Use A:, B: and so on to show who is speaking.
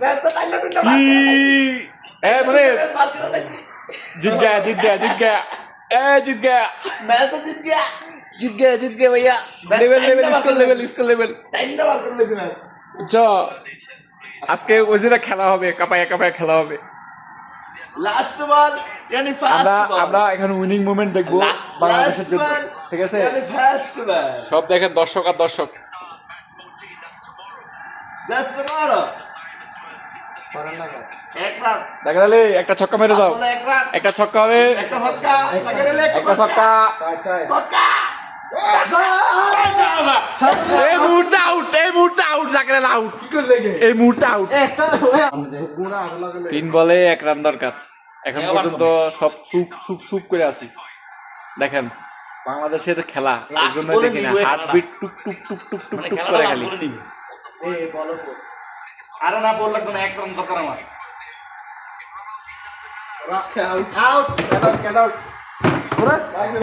A: मैं तो टाइम लगे ना
B: কি এ মানে জিত গয়া জিত গয়া জিত গয়া এ জিত গয়া
A: मैं तो जीत गया
B: জিত গয়া জিত গয়া भैया level level school level school level
A: time ना बात कर लेते मैच
B: চ আজকে ওজিরা খেলা হবে কাপায়া কাপায়া খেলা হবে
A: लास्ट बॉल यानी फास्ट
B: আমরা
A: बॉल
B: আমরা এখানে উইনিং মুভমেন্ট দেখবো
A: লাস্ট
B: বাংলাদেশের জন্য
A: বল
B: ঠিক আছে
A: यानी फास्ट बॉल
B: সব দেখেন দর্শক আর দর্শক
A: जस्ट मारो एक रान
B: দেখা গেলে একটা ছক্কা মেরে দাও। একটা ছক্কা হবে। একটা ছক্কা। এই মুহূর্তে আউট এই মুহূর্তে আউট জাকেরাল আউট এই মুহূর্তে আউট তিন বলে এক রান দরকার। এখন পর্যন্ত সব সুপ সুপ সুপ করে আছি। দেখেন বাংলাদেশে তো খেলা। এই জন্য দেখি না হার্টবিট টুক টুক টুপ
C: টুপ
B: টুপ
C: টুপ
B: করে খেলি।
A: আরে না বললে তো এক রান দরকার আমার।
D: Out out.